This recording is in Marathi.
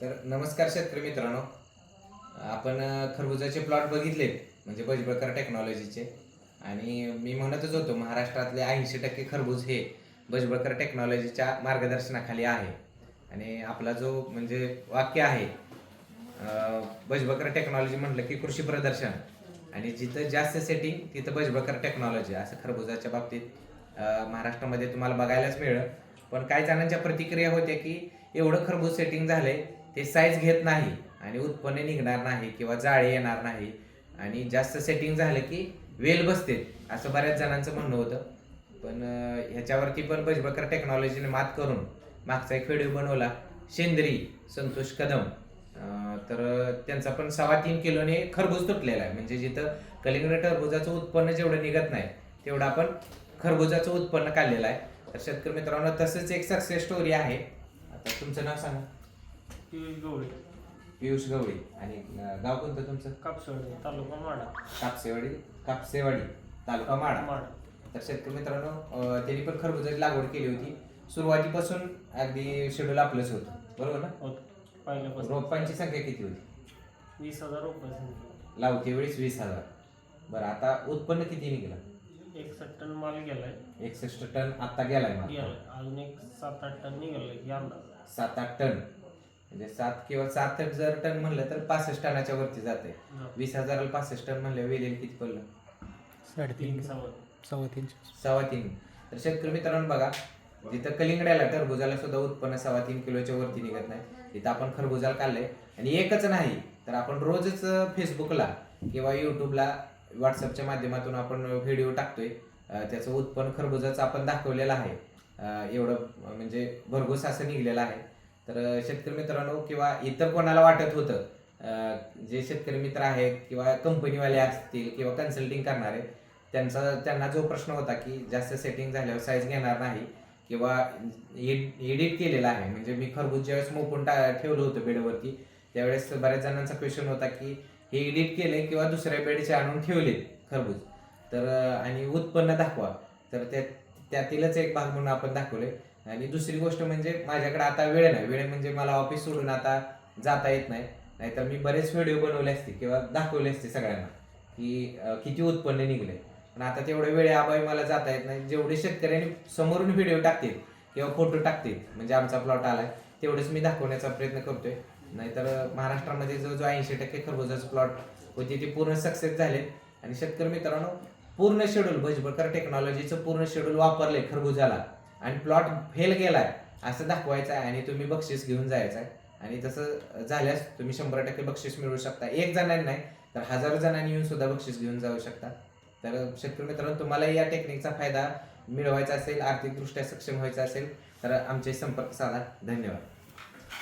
तर नमस्कार शेतकरी मित्रांनो. आपण खरबुजाचे प्लॉट बघितले म्हणजे बजबळकर टेक्नॉलॉजीचे आणि मी म्हणतच होतो महाराष्ट्रातले ऐंशी टक्के खरबूज हे बजबळकर टेक्नॉलॉजीच्या मार्गदर्शनाखाली आहे. आणि आपला जो म्हणजे वाक्य आहे बजबकर बजबळकर टेक्नॉलॉजी म्हटलं की कृषी प्रदर्शन. आणि जिथं जास्त सेटिंग तिथं बजबळकर टेक्नॉलॉजी असं खरबुजाच्या बाबतीत महाराष्ट्रामध्ये तुम्हाला बघायलाच मिळलं. पण काही जणांच्या प्रतिक्रिया होत्या की एवढं खरबूज सेटिंग झालंय ते साईज घेत नाही आणि उत्पन्न निघणार नाही किंवा जाळे येणार नाही. आणि जास्त सेटिंग झालं की वेल बसते. असं बऱ्याच जणांचं म्हणणं होतं. पण ह्याच्यावरती पण बजबकर टेक्नॉलॉजीने मात करून मागचा एक व्हिडिओ बनवला. शेंद्री संतोष कदम. तर त्यांचा पण सव्वा तीन किलोने खरबूज तुटलेला आहे. म्हणजे जिथं कलिंगड टरबुजाचं उत्पन्न जेवढं निघत नाही तेवढं आपण खरबुजाचं उत्पन्न काढलेलं आहे. तर शेतकरी मित्रांनो तसंच एक सक्सेस स्टोरी आहे. आता तुमचं नाव सांगा. पियुष गवळी. पियुष गवळी. आणि अं, गाव कोणतं तुमचं? कापसवडे तालुका माडा. कापसेवाडी कापसेवाडी तालुका माडा. माडा. तर शेतकरी मित्रांनो अं, त्यांनी पण खरबुजाची लागवड केली होती. सुरुवातीपासून अगदी शेड्यूल आपलंच होतं. बरोबर ना? होत. पहिल्यापासून. रोपांची संख्या किती होती? वीस हजार रुपये संख्या लावते वेळेस वीस हजार. बरं आता उत्पन्न किती निघालं? एकसष्ट टन माल गेलाय. एकसष्ट टन आता गेलाय मला. गेलाय. अजून एक सात आठ टन निघालाय अंदाज. सात आठ टन. म्हणजे सात किंवा सात जर टन म्हणलं तर पासष्ट टनाच्या वरती जाते वीस हजाराला पासष्ट टन म्हणलं वेलेल किती पडलं? तीन सव्वा तीनशे सव्वा तीन. तर शेतकरी मित्रांनो बघा जिथं कलिंगड्याला टरबुजाला सुद्धा उत्पन्न सव्वा तीन किलोच्या वरती निघत नाही तिथं आपण खरबुजाला काढलंय. आणि एकच नाही तर आपण रोजच फेसबुकला किंवा युट्यूबला व्हॉट्सअपच्या माध्यमातून आपण व्हिडिओ टाकतोय. त्याचं उत्पन्न खरबुजाचं आपण दाखवलेलं आहे. एवढं म्हणजे भरघोस असं निघलेलं आहे. तर शेतकरी मित्रांनो किंवा इतर कोणाला वाटत होतं जे शेतकरी मित्र आहेत किंवा कंपनीवाले असतील किंवा कन्सल्टिंग करणारे त्यांचा त्यांना जो प्रश्न होता की जास्त सेटिंग झाल्यावर साईज घेणार नाही किंवा एडिट केलेला आहे. म्हणजे मी खरबूज ज्यावेळेस मोपून टा ठेवलं होतं बेडवरती त्यावेळेस बऱ्याच जणांचा क्वेश्चन होता की हे एडिट केले किंवा दुसऱ्या बेडचे आणून ठेवले खरबूज. तर आणि उत्पन्न दाखवा. तर त्या त्यातीलच एक भाग म्हणून आपण दाखवले आणि दुसरी गोष्ट म्हणजे माझ्याकडे आता वेळ नाही. वेळ म्हणजे मला ऑफिस सोडून आता जाता येत नाही. नाहीतर मी बरेच व्हिडिओ बनवले असते किंवा दाखवले असते सगळ्यांना की किती उत्पन्न निघले. पण आता तेवढे वेळे अभावी मला जाता येत नाही. जेवढे शेतकऱ्यांनी समोरून व्हिडिओ टाकतील किंवा फोटो टाकतील म्हणजे आमचा प्लॉट आलाय तेवढेच मी दाखवण्याचा प्रयत्न करतोय. नाहीतर महाराष्ट्रामध्ये जो जो ऐंशी टक्के खरबुजाचं प्लॉट होते. ते पूर्ण सक्सेस झाले आणि शेतकरी मित्रांनो पूर्ण शेड्यूल भजबळकर टेक्नॉलॉजीचं पूर्ण शेड्यूल वापरले खरबुजाला. आणि प्लॉट फेल गेलाय असं दाखवायचं आहे आणि तुम्ही बक्षीस घेऊन जायचं आहे. आणि तसं झाल्यास तुम्ही शंभर टक्के बक्षीस मिळवू शकता. एक जणांनी नाही तर हजारो जणांनी येऊन सुद्धा बक्षीस घेऊन जाऊ शकता. तर शेतकरी मित्रांनो तुम्हाला या टेक्निकचा फायदा मिळवायचा असेल आर्थिकदृष्ट्या सक्षम व्हायचा असेल तर आमचे संपर्क साधा. धन्यवाद.